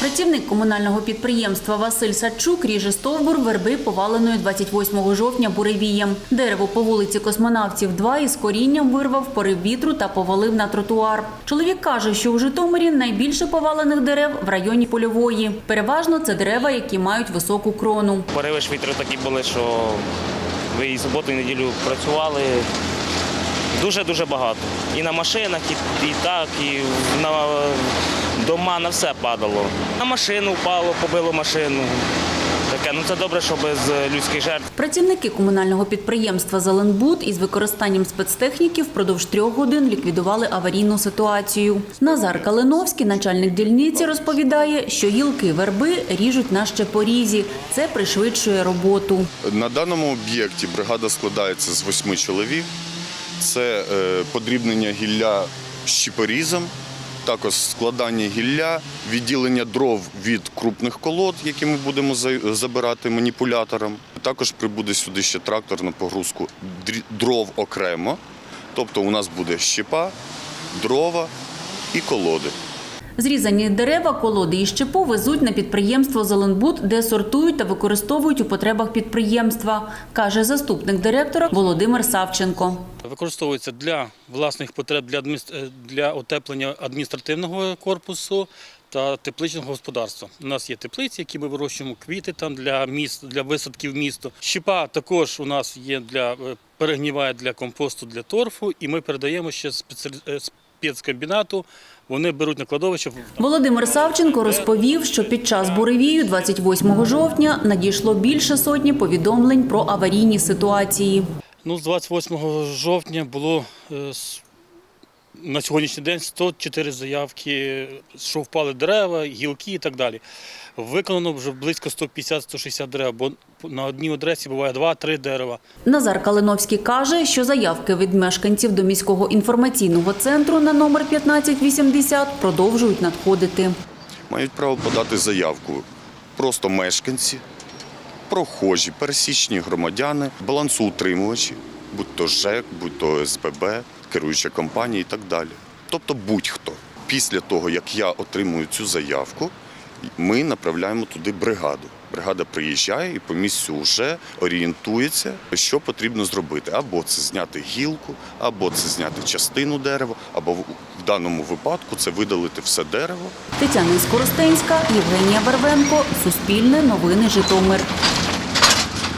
Працівник комунального підприємства Василь Сачук ріже стовбур верби поваленої 28 жовтня буревієм. Дерево по вулиці Космонавтів 2 із корінням вирвав порив вітру та повалив на тротуар. Чоловік каже, що у Житомирі найбільше повалених дерев в районі Польової. Переважно це дерева, які мають високу крону. Пориви ж вітру такі були, що ви і суботу, і неділю працювали дуже-дуже багато. І на машинах, і, і так, і на дома, на все падало. На машину впало, побило машину. Таке, ну це добре, що без людських жертв. Працівники комунального підприємства «Зеленбуд» із використанням спецтехніки впродовж трьох годин ліквідували аварійну ситуацію. Назар Калиновський, начальник дільниці, розповідає, що гілки верби ріжуть на щепорізі. Це пришвидшує роботу. На даному об'єкті бригада складається з восьми чоловік. Це е, подрібнення гілля щепорізом, також складання гілля, відділення дров від крупних колод, які ми будемо забирати маніпулятором. Також прибуде сюди ще трактор на погрузку дров окремо. Тобто у нас буде щепа, дрова і колоди. Зрізані дерева, колоди і щепу везуть на підприємство «Зеленбуд», де сортують та використовують у потребах підприємства, каже заступник директора Володимир Савченко. Використовується для власних потреб для, е, для утеплення адміністративного корпусу та тепличного господарства. У нас є теплиці, які ми вирощуємо квіти там для міст, для висадки в місто. Щепа також у нас є для е, перегніває для компосту для торфу, і ми передаємо ще спеціалі- е, спецкомбінату. Вони беруть на кладовище. Володимир Савченко розповів, що під час буревію 28 жовтня надійшло більше сотні повідомлень про аварійні ситуації. Ну, з 28 жовтня було е, на сьогоднішній день 104 заявки, що впали дерева, гілки і так далі. Виконано вже близько 150-160 дерев, бо на одній адресі буває 2-3 дерева. Назар Калиновський каже, що заявки від мешканців до міського інформаційного центру на номер 1580 продовжують надходити. мають право подати заявку просто мешканці, прохожі, пересічні громадяни, балансоутримувачі, будь то ЖЕК, будь то СББ, керуюча компанія і так далі. Тобто будь-хто. Після того, як я отримую цю заявку, ми направляємо туди бригаду. Бригада приїжджає і по місцю вже орієнтується, що потрібно зробити. Або це зняти гілку, або це зняти частину дерева, або в даному випадку це видалити все дерево Тетяна Скоростенська, Євгенія Барвенко, Суспільне новини Житомир.